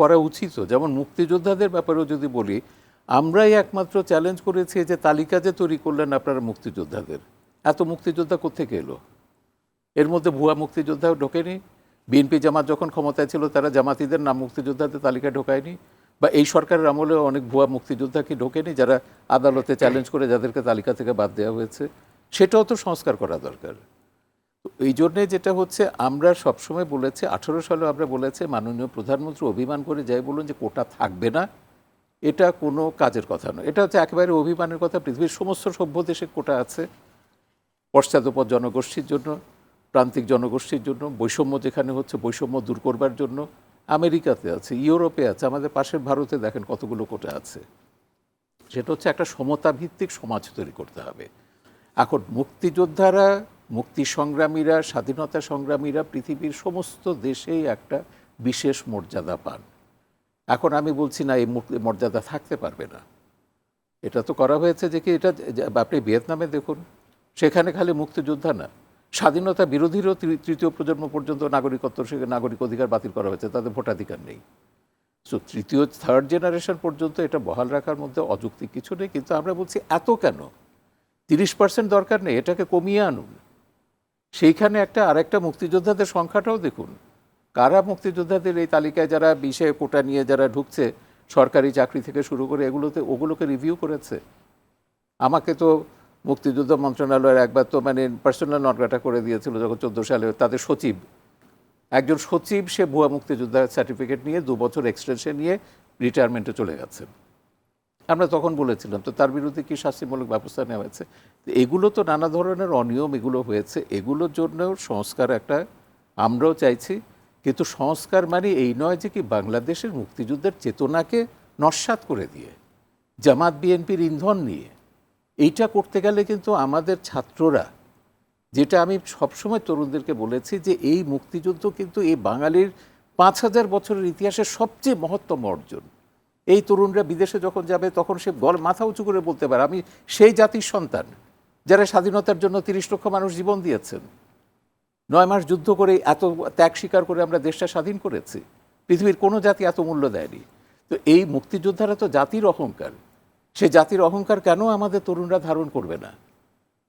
করা উচিতও যেমন মুক্তিযোদ্ধাদের ব্যাপারেও যদি বলি, আমরাই একমাত্র চ্যালেঞ্জ করেছি যে তালিকা যে তৈরি করলেন আপনারা মুক্তিযোদ্ধাদের। এত মুক্তিযোদ্ধা কোথেকে এলো? এর মধ্যে ভুয়া মুক্তিযোদ্ধাও ঢোকেনি। বিএনপি জামাত যখন ক্ষমতায় ছিল, তারা জামাতিদের নাম মুক্তিযোদ্ধাদের তালিকায় ঢোকায়নি। বা এই সরকারের আমলে অনেক ভুয়া মুক্তিযোদ্ধা কি ঢোকেনি, যারা আদালতে চ্যালেঞ্জ করে যাদেরকে তালিকা থেকে বাদ দেওয়া হয়েছে? সেটাও তো সংস্কার করা দরকার। এই জন্যে যেটা হচ্ছে, আমরা সবসময় বলেছি, আঠেরো সালে আমরা বলেছি, মাননীয় প্রধানমন্ত্রী অভিমান করে যাই বলুন যে কোটা থাকবে না, এটা কোনো কাজের কথা নয়। এটা হচ্ছে একেবারে অভিমানের কথা, পৃথিবীর সমস্ত সভ্য দেশে কোটা আছে। পশ্চাদপদ জনগোষ্ঠীর জন্য, প্রান্তিক জনগোষ্ঠীর জন্য, বৈষম্য যেখানে হচ্ছে, বৈষম্য দূর করবার জন্য আমেরিকাতে আছে, ইউরোপে আছে, আমাদের পাশের ভারতে দেখেন কতগুলো কোটা আছে। সেটা হচ্ছে একটা সমতাভিত্তিক সমাজ তৈরি করতে হবে। এখন মুক্তিযোদ্ধারা মুক্তি সংগ্রামীরা, স্বাধীনতা সংগ্রামীরা পৃথিবীর সমস্ত দেশেই একটা বিশেষ মর্যাদা পান। এখন আমি বলছি না, এই মুক্তি- মর্যাদা থাকতে পারবে না। এটা তো করা হয়েছে যে কি এটা আপনি ভিয়েতনামে দেখুন, সেখানে খালি মুক্তিযোদ্ধা না, স্বাধীনতা বিরোধীরও তৃতীয় প্রজন্ম পর্যন্ত নাগরিকত্ব, সে নাগরিক অধিকার বাতিল করা হয়েছে, তাদের ভোটাধিকার নেই। সো তৃতীয় থার্ড জেনারেশন পর্যন্ত এটা বহাল রাখার মধ্যে অযৌক্তিক কিছু নেই, কিন্তু আমরা বলছি এত কেন? তিরিশ পার্সেন্ট দরকার নেই, এটাকে কমিয়ে আনুন। সেইখানে একটা, আরেকটা মুক্তিযোদ্ধাদের সংখ্যাটাও দেখুন। কারা মুক্তিযোদ্ধাদের এই তালিকায় যারা বিশে কোটা নিয়ে যারা ঢুকছে, সরকারি চাকরি থেকে শুরু করে এগুলোতে, ওগুলোকে রিভিউ করেছে? আমাকে তো মুক্তিযুদ্ধ মন্ত্রণালয়ের একবার তো মানে পার্সোনাল নটগাটা করে দিয়েছিল যখন চোদ্দ সালে, তাদের সচিব। একজন সচিব, সে ভুয়া মুক্তিযোদ্ধার সার্টিফিকেট নিয়ে দু বছর এক্সটেনশন নিয়ে রিটায়ারমেন্টে চলে গেছেন। আমরা তখন বলেছিলাম, তো তার বিরুদ্ধে কি শাস্তিমূলক ব্যবস্থা নেওয়া হয়েছে? এগুলো তো নানা ধরনের অনিয়ম এগুলো হয়েছে। এগুলোর জন্যও সংস্কার একটা, আমরাও চাইছি। কিন্তু সংস্কার মানে এই নয় যে কি বাংলাদেশের মুক্তিযুদ্ধের চেতনাকে নস্বাত করে দিয়ে, জামাত বিএনপির ইন্ধন নিয়ে। এইটা করতে গেলে কিন্তু আমাদের ছাত্ররা, যেটা আমি সবসময় তরুণদেরকে বলেছি যে এই মুক্তিযুদ্ধ কিন্তু এই বাঙালির পাঁচ হাজার বছরের ইতিহাসের সবচেয়ে মহত্তম অর্জন। এই তরুণরা বিদেশে যখন যাবে, তখন সে গল মাথা উঁচু করে বলতে পারে, আমি সেই জাতির সন্তান যারা স্বাধীনতার জন্য তিরিশ লক্ষ মানুষ জীবন দিয়েছেন। নয় মাস যুদ্ধ করে এত ত্যাগ স্বীকার করে আমরা দেশটা স্বাধীন করেছি। পৃথিবীর কোনো জাতি এত মূল্য দেয়নি। তো এই মুক্তিযোদ্ধারা তো জাতির অহংকার। সে জাতির অহংকার কেন আমাদের তরুণরা ধারণ করবে না?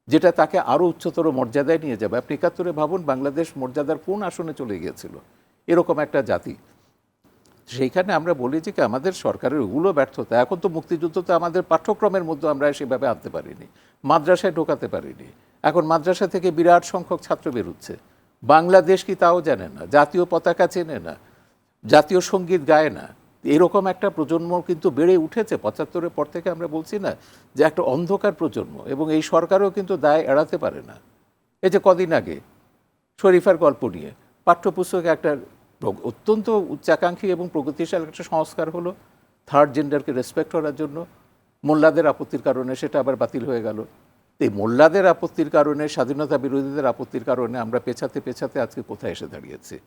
যেটা তাকে আরও উচ্চতর মর্যাদায় নিয়ে যাবে। আপনি একাত্তরে ভাবুন, বাংলাদেশ মর্যাদার কোন আসনে চলে গিয়েছিল? এরকম একটা জাতি। সেইখানে আমরা বলি যে কি আমাদের সরকারের ওগুলো ব্যর্থতা। এখন তো মুক্তিযুদ্ধ তো আমাদের পাঠ্যক্রমের মধ্যে আমরা সেভাবে আনতে পারিনি। মাদ্রাসায় ঢোকাতে পারিনি। এখন মাদ্রাসা থেকে বিরাট সংখ্যক ছাত্র বেরোচ্ছে। বাংলাদেশ কি তাও জানে না? জাতীয় পতাকা চেনে না? জাতীয় সংগীত গায় না? এরকম একটা প্রজন্ম কিন্তু বেড়ে উঠেছে। পঁচাত্তরের পর থেকে আমরা বলছি না যে একটা অন্ধকার প্রজন্ম এবং এই সরকারও কিন্তু দায় এড়াতে পারে না। এই যে কদিন আগে শরীফার গল্প নিয়ে পাঠ্যপুস্তকে একটা অত্যন্ত উচ্চাকাঙ্ক্ষী এবং প্রগতিশীল একটা সংস্কার হলো। থার্ড জেন্ডারকে রেসপেক্ট করার জন্য মোল্লাদের আপত্তির কারণে সেটা আবার বাতিল হয়ে গেল। এই মোল্লাদের আপত্তির কারণে, স্বাধীনতা বিরোধীদের আপত্তির কারণে আমরা পেছাতে পেছাতে আজকে কোথায় এসে দাঁড়িয়েছি?